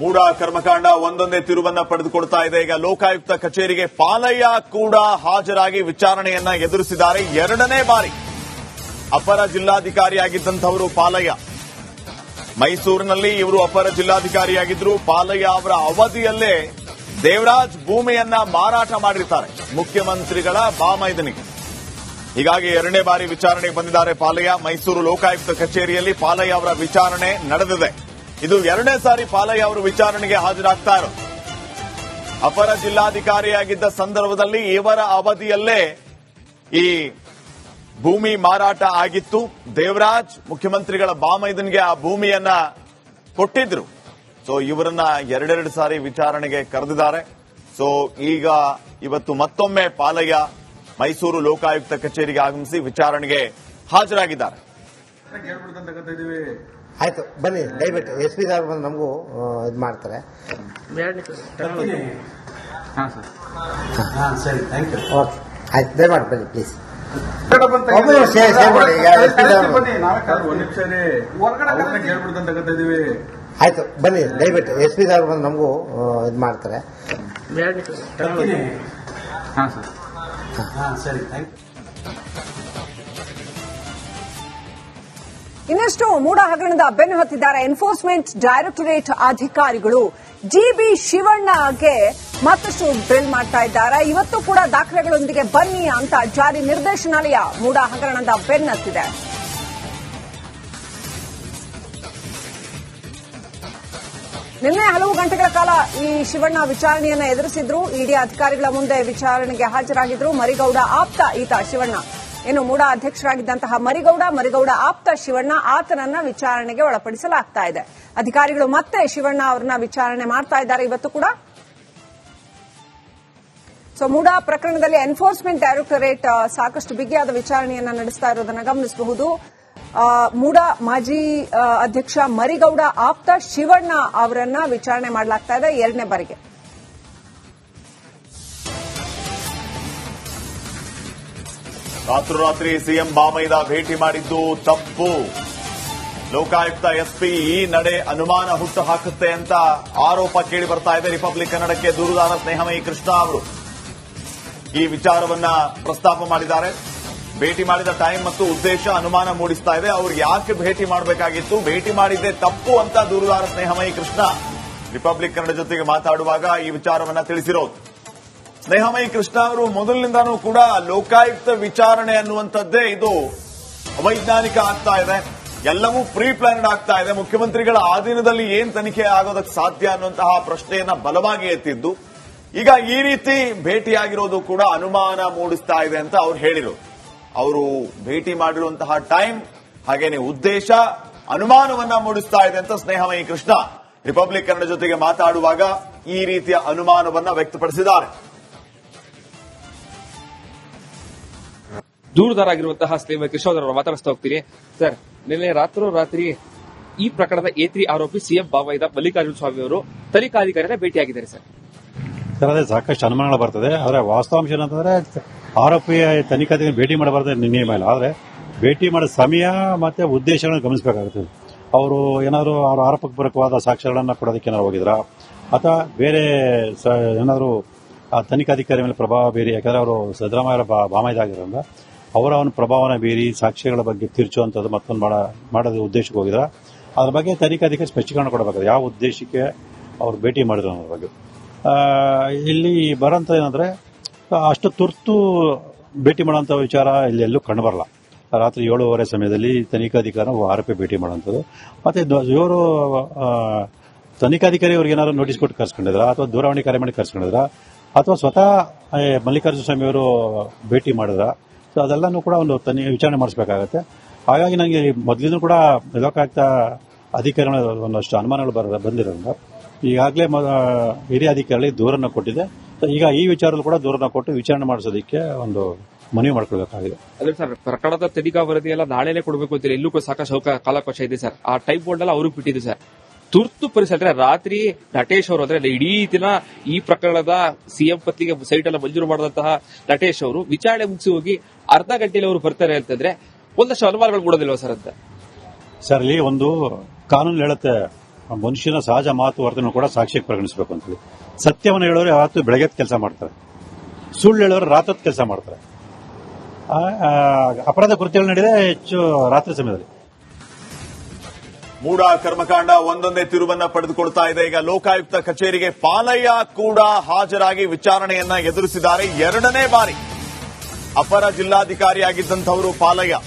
ಮೂಡ ಕರ್ಮಕಾಂಡ ಒಂದೊಂದೇ ತಿರುವನ್ನ ಪಡೆದುಕೊಳ್ತಾ ಇದೆ. ಈಗ ಲೋಕಾಯುಕ್ತ ಕಚೇರಿಗೆ ಪಾಲಯ್ಯ ಕೂಡ ಹಾಜರಾಗಿ ವಿಚಾರಣೆಯನ್ನ ಎದುರಿಸಿದ್ದಾರೆ. ಎರಡನೇ ಬಾರಿ ಅಪರ ಜಿಲ್ಲಾಧಿಕಾರಿಯಾಗಿದ್ದಂಥವರು ಪಾಲಯ್ಯ. ಮೈಸೂರಿನಲ್ಲಿ ಇವರು ಅಪರ ಜಿಲ್ಲಾಧಿಕಾರಿಯಾಗಿದ್ರು. ಪಾಲಯ್ಯ ಅವರ ಅವಧಿಯಲ್ಲೇ ದೇವರಾಜ್ ಭೂಮಿಯನ್ನ ಮಾರಾಟ ಮಾಡಿರ್ತಾರೆ. ಮುಖ್ಯಮಂತ್ರಿಗಳ ಬಾಮೈದನಿಗೆ. ಹೀಗಾಗಿ ಎರಡನೇ ಬಾರಿ ವಿಚಾರಣೆಗೆ ಬಂದಿದ್ದಾರೆ ಪಾಲಯ್ಯ. ಮೈಸೂರು ಲೋಕಾಯುಕ್ತ ಕಚೇರಿಯಲ್ಲಿ ಪಾಲಯ್ಯ ಅವರ ವಿಚಾರಣೆ ನಡೆದಿದೆ. ಇದು ಎರಡನೇ ಸಾರಿ ಪಾಲಯ್ಯ ಅವರು ವಿಚಾರಣೆಗೆ ಹಾಜರಾಗ್ತಾ ಅಪರ ಜಿಲ್ಲಾಧಿಕಾರಿಯಾಗಿದ್ದ ಸಂದರ್ಭದಲ್ಲಿ ಇವರ ಅವಧಿಯಲ್ಲೇ ಈ ಭೂಮಿ ಮಾರಾಟ ಆಗಿತ್ತು. ದೇವರಾಜ್ ಮುಖ್ಯಮಂತ್ರಿಗಳ ಬಾಮೈದನ್ಗೆ ಆ ಭೂಮಿಯನ್ನ ಕೊಟ್ಟಿದ್ರು. ಸೊ ಇವರನ್ನ ಎರಡೆರಡು ಸಾರಿ ವಿಚಾರಣೆಗೆ ಕರೆದಿದ್ದಾರೆ. ಸೊ ಈಗ ಇವತ್ತು ಮತ್ತೊಮ್ಮೆ ಪಾಲಯ್ಯ ಮೈಸೂರು ಲೋಕಾಯುಕ್ತ ಕಚೇರಿಗೆ ಆಗಮಿಸಿ ವಿಚಾರಣೆಗೆ ಹಾಜರಾಗಿದ್ದಾರೆ. ಆಯ್ತು ಬನ್ನಿ ದಯವಿಟ್ಟು ಎಸ್ ಪಿ ಸಾಹೇಬ್ ಬಂದು ನಮಗೂ ಇದು ಮಾಡ್ತಾರೆ. ಹಾ ಸರ್. ಹಾಂ ಸರಿ ಥ್ಯಾಂಕ್ ಯು ಓಕೆ ಆಯ್ತು ದಯಮಾಡಿ ಬನ್ನಿ ಪ್ಲೀಸ್ ಆಯ್ತು ಬನ್ನಿ ದಯವಿಟ್ಟು ಎಸ್ ಪಿ ಸಾಹೇಬ್ ಬಂದು ನಮಗೂ ಇದು ಮಾಡ್ತಾರೆ. ಹಾಂ ಹಾ ಸರ್. ಹಾಂ ಸರಿ ಥ್ಯಾಂಕ್ ಯು ಇನ್ನಷ್ಟು ಮೂಡ ಹಗರಣದ ಬೆನ್ನು ಹತ್ತಿದ್ದಾರೆ ಎನ್ಫೋರ್ಸ್ಮೆಂಟ್ ಡೈರೆಕ್ಟರೇಟ್ ಅಧಿಕಾರಿಗಳು. ಜಿಬಿ ಶಿವಣ್ಣಗೆ ಮತ್ತಷ್ಟು ಡ್ರಿಲ್ ಮಾಡ್ತಾ ಇದ್ದಾರೆ. ಇವತ್ತು ಕೂಡ ದಾಖಲೆಗಳೊಂದಿಗೆ ಬನ್ನಿ ಅಂತ ಜಾರಿ ನಿರ್ದೇಶನಾಲಯ ಮೂಡ ಹಗರಣದ ಬೆನ್ನತ್ತಿದೆ ನಿನ್ನೆ ಹಲವು ಗಂಟೆಗಳ ಕಾಲ ಈ ಶಿವಣ್ಣ ವಿಚಾರಣೆಯನ್ನ ಎದುರಿಸಿದ್ರು. ಇಡಿ ಅಧಿಕಾರಿಗಳ ಮುಂದೆ ವಿಚಾರಣೆಗೆ ಹಾಜರಾಗಿದ್ರು. ಮರಿಗೌಡ ಆಪ್ತ ಈತ ಶಿವಣ್ಣ. ಇನ್ನು ಮೂಡ ಅಧ್ಯಕ್ಷರಾಗಿದ್ದಂತಹ ಮರಿಗೌಡ ಮರಿಗೌಡ ಆಪ್ತ ಶಿವಣ್ಣ ಆತನನ್ನ ವಿಚಾರಣೆಗೆ ಒಳಪಡಿಸಲಾಗ್ತಾ ಇದೆ. ಅಧಿಕಾರಿಗಳು ಮತ್ತೆ ಶಿವಣ್ಣ ಅವರನ್ನ ವಿಚಾರಣೆ ಮಾಡ್ತಾ ಇದ್ದಾರೆ ಇವತ್ತು ಕೂಡ. ಸೊ ಮೂಡ ಪ್ರಕರಣದಲ್ಲಿ ಎನ್ಫೋರ್ಸ್ಮೆಂಟ್ ಡೈರೆಕ್ಟರೇಟ್ ಸಾಕಷ್ಟು ಬಿಗಿಯಾದ ವಿಚಾರಣೆಯನ್ನ ನಡೆಸ್ತಾ ಇರೋದನ್ನ ಗಮನಿಸಬಹುದು. ಮೂಡ ಮಾಜಿ ಅಧ್ಯಕ್ಷ ಮರಿಗೌಡ ಆಪ್ತ ಶಿವಣ್ಣ ಅವರನ್ನ ವಿಚಾರಣೆ ಮಾಡಲಾಗ್ತಾ ಇದೆ ಎರಡನೇ ಬಾರಿಗೆ. ರಾತ್ರೋರಾತ್ರಿ ಸಿಎಂ ಬಾಮೈದ ಭೇಟಿ ಮಾಡಿದ್ದು ತಪ್ಪು. ಲೋಕಾಯುಕ್ತ ಎಸ್ಪಿ ಈ ನಡೆ ಅನುಮಾನ ಹುಟ್ಟು ಹಾಕುತ್ತೆ ಅಂತ ಆರೋಪ ಕೇಳಿ ಬರ್ತಾ ಇದೆ ರಿಪಬ್ಲಿಕ್ ಕನ್ನಡಕ್ಕೆ ದೂರುದಾರ ಸ್ನೇಹಮಯಿ ಕೃಷ್ಣ ಅವರು. ಈ ವಿಚಾರವನ್ನ ಪ್ರಸ್ತಾಪ ಮಾಡಿದ್ದಾರೆ. ಭೇಟಿ ಮಾಡಿದ ಟೈಮ್ ಮತ್ತು ಉದ್ದೇಶ ಅನುಮಾನ ಮೂಡಿಸ್ತಾ ಇದೆ. ಅವ್ರು ಯಾಕೆ ಭೇಟಿ ಮಾಡಬೇಕಾಗಿತ್ತು? ಭೇಟಿ ಮಾಡಿದ್ದೆ ತಪ್ಪು ಅಂತ ದೂರುದಾರ ಸ್ನೇಹಮಯಿ ಕೃಷ್ಣ ರಿಪಬ್ಲಿಕ್ ಕನ್ನಡ ಜೊತೆಗೆ ಮಾತಾಡುವಾಗ ಈ ವಿಚಾರವನ್ನ ತಿಳಿಸಿರೋದು. ಸ್ನೇಹಮಯಿ ಕೃಷ್ಣ ಅವರು ಮೊದಲಿನಿಂದಾನೂ ಕೂಡ ಲೋಕಾಯುಕ್ತ ವಿಚಾರಣೆ ಅನ್ನುವಂಥದ್ದೇ ಇದು ಅವೈಜ್ಞಾನಿಕ ಆಗ್ತಾ ಇದೆ. ಎಲ್ಲವೂ ಪ್ರೀ ಪ್ಲಾನ್ಡ್ ಆಗ್ತಾ ಇದೆ. ಮುಖ್ಯಮಂತ್ರಿಗಳ ಆಧೀನದಲ್ಲಿ ಏನ್ ತನಿಖೆ ಆಗೋದಕ್ಕೆ ಸಾಧ್ಯ ಅನ್ನುವಂತಹ ಪ್ರಶ್ನೆಯನ್ನ ಬಲವಾಗಿ ಎತ್ತಿದ್ದು, ಈಗ ಈ ರೀತಿ ಭೇಟಿಯಾಗಿರೋದು ಕೂಡ ಅನುಮಾನ ಮೂಡಿಸ್ತಾ ಇದೆ ಅಂತ ಅವ್ರು ಹೇಳಿದರು ಅವರು ಭೇಟಿ ಮಾಡಿರುವಂತಹ ಟೈಮ್, ಹಾಗೇನೆ ಉದ್ದೇಶ, ಅನುಮಾನವನ್ನ ಮೂಡಿಸ್ತಾ ಇದೆ ಅಂತ ಸ್ನೇಹಮಯಿ ಕೃಷ್ಣ. ರಿಪಬ್ಲಿಕ್ ಕನ್ನಡ ಜೊತೆಗೆ ಮಾತಾಡುವಾಗ ಈ ರೀತಿಯ ಅನುಮಾನವನ್ನ ವ್ಯಕ್ತಪಡಿಸಿದ್ದಾರೆ. ದೂರದಾರಾಗಿರುವಂತಹ ಸ್ನೇಹ ಕೃಷ್ಣವರ ಮಾತಾಡಿಸ್ತಾ ಹೋಗ್ತೀರಿ ಸರ್, ನಿನ್ನೆ ರಾತ್ರೋ ರಾತ್ರಿ ಈ ಪ್ರಕರಣದ ಎ ತ್ರಿ ಆರೋಪಿ ಸಿಎಂ ಬಾಬಾಯ್ದ ಮಲ್ಲಿಕಾರ್ಜುನ ಸ್ವಾಮಿ ಅವರು ತನಿಖಾಧಿಕಾರಿನ ಭೇಟಿಯಾಗಿದ್ದಾರೆ, ಸರ್. ಸರ್, ಅದೇ ಸಾಕಷ್ಟು ಅನುಮಾನಗಳು ಬರ್ತದೆ. ಆದರೆ ವಾಸ್ತವಾಂಶ ಏನಂತಂದ್ರೆ ಆರೋಪಿ ತನಿಖಾಧಿಕಾರಿ ಭೇಟಿ ಮಾಡಬಾರ್ದು ನಿನ್ನೆ ಮೇಲೆ ಆದರೆ ಭೇಟಿ ಮಾಡೋ ಸಮಯ ಮತ್ತೆ ಉದ್ದೇಶಗಳನ್ನು ಗಮನಿಸಬೇಕಾಗುತ್ತೆ. ಅವರು ಏನಾದರೂ ಅವರ ಆರೋಪಕ್ಕೆ ಪೂರಕವಾದ ಸಾಕ್ಷ್ಯಗಳನ್ನು ಕೊಡೋದಕ್ಕೆ ಏನಾದ್ರು ಹೋಗಿದ್ರಾ? ಅಥವಾ ಬೇರೆ ಏನಾದರೂ ಆ ತನಿಖಾಧಿಕಾರಿ ಮೇಲೆ ಪ್ರಭಾವ ಬೀರಿ, ಯಾಕಂದ್ರೆ ಅವರು ಸಿದ್ದರಾಮಯ್ಯ ಬಾ- ಬಾಮೈದಾಗಿರೋದ್ರಿಂದ ಅವರ ಅವನ ಪ್ರಭಾವನ ಬೀರಿ ಸಾಕ್ಷಿಗಳ ಬಗ್ಗೆ ತಿರ್ಚುವಂಥದ್ದು ಮತ್ತೊಂದು ಮಾಡ, ಮಾಡೋದು ಉದ್ದೇಶಕ್ಕೆ ಹೋಗಿದ್ರ. ಅದ್ರ ಬಗ್ಗೆ ತನಿಖಾಧಿಕಾರಿ ಸ್ಪಷ್ಟೀಕರಣ ಕೊಡಬೇಕು ಯಾವ ಉದ್ದೇಶಕ್ಕೆ ಅವ್ರು ಭೇಟಿ ಮಾಡಿದ್ರು ಅನ್ನೋದ್ರ ಬಗ್ಗೆ. ಇಲ್ಲಿ ಬರೋಂಥ ಏನಂದ್ರೆ, ಅಷ್ಟು ತುರ್ತು ಭೇಟಿ ಮಾಡೋಂಥ ವಿಚಾರ ಇಲ್ಲಿ ಎಲ್ಲೂ ಕಂಡುಬರಲ್ಲ ರಾತ್ರಿ ಏಳುವರೆ ಸಮಯದಲ್ಲಿ ತನಿಖಾಧಿಕಾರ ಆರೋಪಿ ಭೇಟಿ ಮಾಡುವಂಥದ್ದು. ಮತ್ತೆ ಇವರು ತನಿಖಾಧಿಕಾರಿ ಅವ್ರಿಗೆ ಏನಾದ್ರು ನೋಟಿಸ್ ಕೊಟ್ಟು ಕರ್ಸ್ಕೊಂಡಿದ್ರ? ಅಥವಾ ದೂರವಾಣಿ ಕರೆ ಮಾಡಿ ಕರ್ಸ್ಕೊಂಡಿದ್ರ? ಅಥವಾ ಸ್ವತಃ ಮಲ್ಲಿಕಾರ್ಜುನ ಸ್ವಾಮಿ ಅವರು ಭೇಟಿ ಮಾಡಿದ್ರ? ಸೊ ಅದೆಲ್ಲನೂ ಕೂಡ ಒಂದು ತನಿ ವಿಚಾರಣೆ ಮಾಡಿಸ್ಬೇಕಾಗತ್ತೆ. ಹಾಗಾಗಿ ನನಗೆ ಮೊದಲಿನೂ ಕೂಡ ಲೋಕಾಯುಕ್ತ ಅಧಿಕಾರಿಗಳ ಒಂದಷ್ಟು ಅನುಮಾನಗಳು ಬರ, ಬಂದಿರೋದ್ರಿಂದ ಈಗಾಗಲೇ ಹಿರಿಯ ಅಧಿಕಾರಿಗಳಿಗೆ ದೂರನ್ನು ಕೊಟ್ಟಿದೆ. ಈಗ ಈ ವಿಚಾರದಲ್ಲಿ ಕೂಡ ದೂರನ್ನು ಕೊಟ್ಟು ವಿಚಾರಣೆ ಮಾಡಿಸೋದಕ್ಕೆ ಒಂದು ಮನವಿ ಮಾಡ್ಕೊಳ್ಬೇಕಾಗಿದೆ. ಅದೇ ಸರ್ ಪ್ರಕರಣದ ತನಿಖಾ ವರದಿ ಎಲ್ಲ ನಾಳೆನೆ ಕೊಡಬೇಕು ಅಂತ ಎಲ್ಲೂ ಕೂಡ ಸಾಕಷ್ಟು ಕಾಲಾವಕಾಶ ಇದೆ ಸರ್. ಆ ಟೈಪ್ ಬೋರ್ಡ್ ಎಲ್ಲ ಅವ್ರಿಗೆ ಬಿಟ್ಟಿದೆ ಸರ್. ತುರ್ತು ಪರಿಸ್ಥಿತಿ ಅಂದ್ರೆ ರಾತ್ರಿ ನಟೇಶ್ ಅವರು ಅಂದ್ರೆ ಇಡೀ ದಿನ ಈ ಪ್ರಕರಣದ ಸಿಎಂ ಪತ್ನಿಗೆ ಸೈಟ್ ಎಲ್ಲ ಮಂಜೂರು ಮಾಡಿದಂತಹ ನಟೇಶ್ ಅವರು ವಿಚಾರಣೆ ಮುಗಿಸಿ ಹೋಗಿ ಅರ್ಧ ಗಂಟೆಯಲ್ಲಿ ಅವರು ಬರ್ತಾರೆ ಅಂತಂದ್ರೆ ಒಂದಷ್ಟು ಅನುಮಾನಗಳು ಮೂಡೋದಿಲ್ವಾ ಸರ್ ಅಂತ? ಸರ್, ಇಲ್ಲಿ ಒಂದು ಕಾನೂನು ಹೇಳುತ್ತೆ ಮನುಷ್ಯನ ಸಹಜ ಮಾತು ವರ್ತನೆ ಕೂಡ ಸಾಕ್ಷ್ಯಕ್ಕೆ ಪರಿಗಣಿಸಬೇಕು ಅಂತೇಳಿ ಸತ್ಯವನ್ನು ಹೇಳೋರು ಯಾವತ್ತು ಬೆಳಗ್ಗೆ ಕೆಲಸ ಮಾಡ್ತಾರೆ. ಸುಳ್ಳು ಹೇಳೋರು ರಾತ್ರಿ ಕೆಲಸ ಮಾಡ್ತಾರೆ. ಅಪರಾಧ ಕೃತ್ಯಗಳು ನಡೆದ ಹೆಚ್ಚು ರಾತ್ರಿ ಸಮಯದಲ್ಲಿ. ಮೂಡ ಕರ್ಮಕಾಂಡ ಒಂದೊಂದೇ ತಿರುವನ್ನ ಪಡೆದುಕೊಳ್ತಾ ಇದೆ. ಈಗ ಲೋಕಾಯುಕ್ತ ಕಚೇರಿಗೆ ಪಾಲಯ್ಯ ಕೂಡ ಹಾಜರಾಗಿ ವಿಚಾರಣೆಯನ್ನ ಎದುರಿಸಿದ್ದಾರೆ. ಎರಡನೇ ಬಾರಿ ಅಪರ ಜಿಲ್ಲಾಧಿಕಾರಿಯಾಗಿದ್ದಂಥವರು ಪಾಲಯ್ಯ.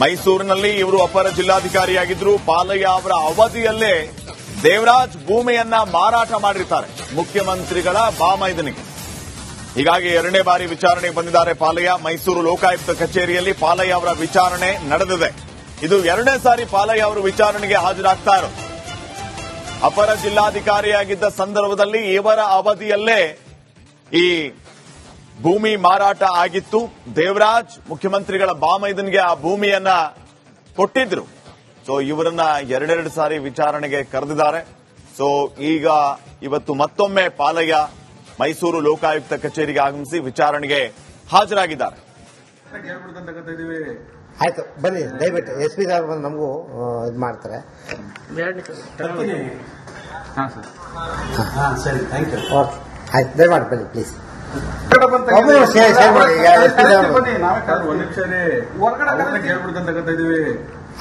ಮೈಸೂರಿನಲ್ಲಿ ಇವರು ಅಪರ ಜಿಲ್ಲಾಧಿಕಾರಿಯಾಗಿದ್ರು. ಪಾಲಯ್ಯ ಅವರ ಅವಧಿಯಲ್ಲೇ ದೇವರಾಜ್ ಭೂಮಿಯನ್ನ ಮಾರಾಟ ಮಾಡಿರ್ತಾರೆ. ಮುಖ್ಯಮಂತ್ರಿಗಳ ಬಾಮೈದನಿಗೆ. ಹೀಗಾಗಿ ಎರಡನೇ ಬಾರಿ ವಿಚಾರಣೆಗೆ ಬಂದಿದ್ದಾರೆ ಪಾಲಯ್ಯ. ಮೈಸೂರು ಲೋಕಾಯುಕ್ತ ಕಚೇರಿಯಲ್ಲಿ ಪಾಲಯ್ಯ ಅವರ ವಿಚಾರಣೆ ನಡೆದಿದೆ. ಇದು ಎರಡನೇ ಸಾರಿ ಪಾಲಯ್ಯ ಅವರು ವಿಚಾರಣೆಗೆ ಹಾಜರಾಗ್ತಾ ಅಪರ ಜಿಲ್ಲಾಧಿಕಾರಿಯಾಗಿದ್ದ ಸಂದರ್ಭದಲ್ಲಿ ಇವರ ಅವಧಿಯಲ್ಲೇ ಈ ಭೂಮಿ ಮಾರಾಟ ಆಗಿತ್ತು. ದೇವರಾಜ್ ಮುಖ್ಯಮಂತ್ರಿಗಳ ಬಾಮೈದನ್ಗೆ ಆ ಭೂಮಿಯನ್ನ ಕೊಟ್ಟಿದ್ರು. ಸೊ ಇವರನ್ನ ಎರಡೆರಡು ಸಾರಿ ವಿಚಾರಣೆಗೆ ಕರೆದಿದ್ದಾರೆ. ಸೊ ಈಗ ಇವತ್ತು ಮತ್ತೊಮ್ಮೆ ಪಾಲಯ್ಯ ಮೈಸೂರು ಲೋಕಾಯುಕ್ತ ಕಚೇರಿಗೆ ಆಗಮಿಸಿ ವಿಚಾರಣೆಗೆ ಹಾಜರಾಗಿದ್ದಾರೆ. ಆಯ್ತು ಬನ್ನಿ ದಯವಿಟ್ಟು ಎಸ್ ಪಿ ಸಾಹೇಬ್ ಬಂದು ನಮಗೂ ಇದು ಮಾಡ್ತಾರೆ. ಹಾ ಸರ್. ಹಾ ಸರಿ ಥ್ಯಾಂಕ್ ಯು ಆಯ್ತು ದಯಮಾಡಿ ಬನ್ನಿ ಪ್ಲೀಸ್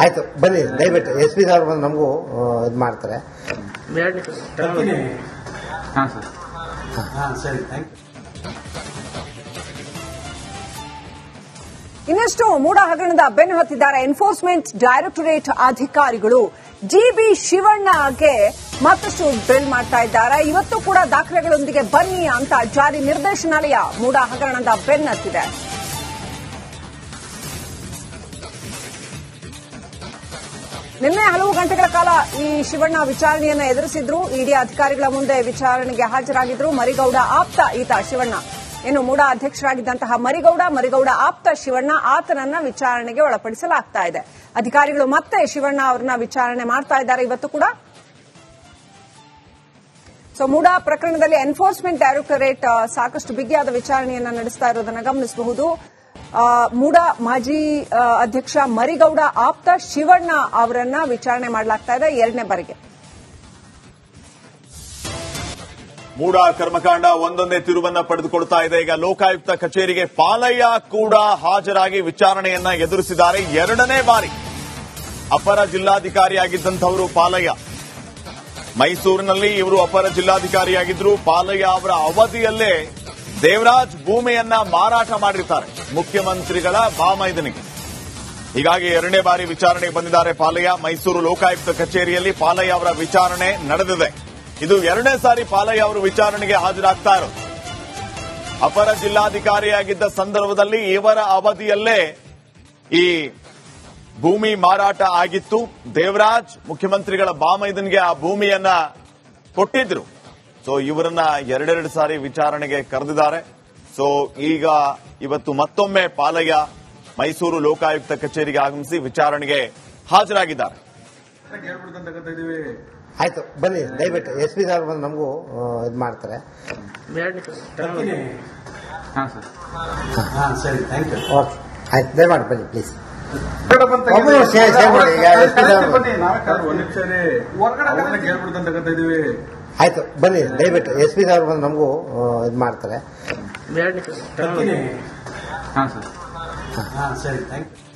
ಆಯ್ತು ಬನ್ನಿ ದಯವಿಟ್ಟು ಎಸ್ ಪಿ ಸಾಹೇಬ್ ಬಂದು ನಮಗೂ ಇದು ಮಾಡ್ತಾರೆ. ಇನ್ನಷ್ಟು ಮೂಡ ಹಗರಣದ ಬೆನ್ನು ಹತ್ತಿದ್ದಾರೆ ಎನ್ಫೋರ್ಸ್ಮೆಂಟ್ ಡೈರೆಕ್ಟೊರೇಟ್ ಅಧಿಕಾರಿಗಳು. ಜಿಬಿ ಶಿವಣ್ಣಗೆ ಮತ್ತಷ್ಟು ಡ್ರಿಲ್ ಮಾಡ್ತಾ ಇದ್ದಾರೆ. ಇವತ್ತು ಕೂಡ ದಾಖಲೆಗಳೊಂದಿಗೆ ಬನ್ನಿ ಅಂತ ಜಾರಿ ನಿರ್ದೇಶನಾಲಯ ಮೂಡ ಹಗರಣದ ಬೆನ್ನತ್ತಿದೆ ನಿನ್ನೆ ಹಲವು ಗಂಟೆಗಳ ಕಾಲ ಈ ಶಿವಣ್ಣ ವಿಚಾರಣೆಯನ್ನು ಎದುರಿಸಿದ್ರು. ಇಡಿ ಅಧಿಕಾರಿಗಳ ಮುಂದೆ ವಿಚಾರಣೆಗೆ ಹಾಜರಾಗಿದ್ರು. ಮರಿಗೌಡ ಆಪ್ತ ಈತ ಶಿವಣ್ಣ. ಇನ್ನು ಮೂಡ ಅಧ್ಯಕ್ಷರಾಗಿದ್ದಂತಹ ಮರಿಗೌಡ ಮರಿಗೌಡ ಆಪ್ತ ಶಿವಣ್ಣ ಆತನನ್ನ ವಿಚಾರಣೆಗೆ ಒಳಪಡಿಸಲಾಗ್ತಾ ಇದೆ. ಅಧಿಕಾರಿಗಳು ಮತ್ತೆ ಶಿವಣ್ಣ ಅವರನ್ನ ವಿಚಾರಣೆ ಮಾಡ್ತಾ ಇದ್ದಾರೆ ಇವತ್ತು ಕೂಡ. ಸೊ ಮೂಡಾ ಪ್ರಕರಣದಲ್ಲಿ ಎನ್ಫೋರ್ಸ್ಮೆಂಟ್ ಡೈರೆಕ್ಟರೇಟ್ ಸಾಕಷ್ಟು ಬಿಗಿಯಾದ ವಿಚಾರಣೆಯನ್ನ ನಡೆಸ್ತಾ ಇರೋದನ್ನ ಗಮನಿಸಬಹುದು. ಮೂಡಾ ಮಾಜಿ ಅಧ್ಯಕ್ಷ ಮರಿಗೌಡ, ಆಪ್ತ ಶಿವಣ್ಣ ಅವರನ್ನ ವಿಚಾರಣೆ ಮಾಡಲಾಗ್ತಾ ಇದೆ. ಎರಡನೇ ಬಾರಿಗೆ. ಮೂಡ ಕರ್ಮಕಾಂಡ ಒಂದೊಂದೇ ತಿರುವನ್ನ ಪಡೆದುಕೊಳ್ತಾ ಇದೆ. ಈಗ ಲೋಕಾಯುಕ್ತ ಕಚೇರಿಗೆ ಪಾಲಯ್ಯ ಕೂಡ ಹಾಜರಾಗಿ ವಿಚಾರಣೆಯನ್ನ ಎದುರಿಸಿದ್ದಾರೆ. ಎರಡನೇ ಬಾರಿ ಅಪರ ಜಿಲ್ಲಾಧಿಕಾರಿಯಾಗಿದ್ದಂಥವರು ಪಾಲಯ್ಯ. ಮೈಸೂರಿನಲ್ಲಿ ಇವರು ಅಪರ ಜಿಲ್ಲಾಧಿಕಾರಿಯಾಗಿದ್ರು. ಪಾಲಯ್ಯ ಅವರ ಅವಧಿಯಲ್ಲೇ ದೇವರಾಜ್ ಭೂಮಿಯನ್ನ ಮಾರಾಟ ಮಾಡಿರ್ತಾರೆ. ಮುಖ್ಯಮಂತ್ರಿಗಳ ಬಾಮೈದನಿಗೆ. ಹೀಗಾಗಿ ಎರಡನೇ ಬಾರಿ ವಿಚಾರಣೆಗೆ ಬಂದಿದ್ದಾರೆ ಪಾಲಯ್ಯ. ಮೈಸೂರು ಲೋಕಾಯುಕ್ತ ಕಚೇರಿಯಲ್ಲಿ ಪಾಲಯ್ಯ ಅವರ ವಿಚಾರಣೆ ನಡೆದಿದೆ. ಇದು ಎರಡನೇ ಸಾರಿ ಪಾಲಯ್ಯ ಅವರು ವಿಚಾರಣೆಗೆ ಹಾಜರಾಗ್ತಾ ಅಪರ ಜಿಲ್ಲಾಧಿಕಾರಿಯಾಗಿದ್ದ ಸಂದರ್ಭದಲ್ಲಿ ಇವರ ಅವಧಿಯಲ್ಲೇ ಈ ಭೂಮಿ ಮಾರಾಟ ಆಗಿತ್ತು. ದೇವರಾಜ್ ಮುಖ್ಯಮಂತ್ರಿಗಳ ಬಾಮೈದನ್ಗೆ ಆ ಭೂಮಿಯನ್ನ ಕೊಟ್ಟಿದ್ರು. ಸೊ ಇವರನ್ನ ಎರಡೆರಡು ಸಾರಿ ವಿಚಾರಣೆಗೆ ಕರೆದಿದ್ದಾರೆ. ಸೊ ಈಗ ಇವತ್ತು ಮತ್ತೊಮ್ಮೆ ಪಾಲಯ್ಯ ಮೈಸೂರು ಲೋಕಾಯುಕ್ತ ಕಚೇರಿಗೆ ಆಗಮಿಸಿ ವಿಚಾರಣೆಗೆ ಹಾಜರಾಗಿದ್ದಾರೆ. ಆಯ್ತು ಬನ್ನಿ ದಯವಿಟ್ಟು ಎಸ್ ಪಿ ಸಾರ್ ಬಂದು ನಮಗೂ ಇದು ಮಾಡ್ತಾರೆ. ಹಾಂ ಹಾ ಸರ್. ಹಾ ಸರಿ ಥ್ಯಾಂಕ್ ಯು ಓಕೆ ಆಯ್ತು ದಯಮಾಡಿ ಬನ್ನಿ ಪ್ಲೀಸ್ ಆಯ್ತು ಬನ್ನಿ ದಯವಿಟ್ಟು ಎಸ್ ಪಿ ಸಾರ್ ಬಂದು ನಮಗೂ ಇದು ಮಾಡ್ತಾರೆ. ಹಾಂ ಹಾ ಸರ್. ಹಾ ಸರಿ ಥ್ಯಾಂಕ್ ಯು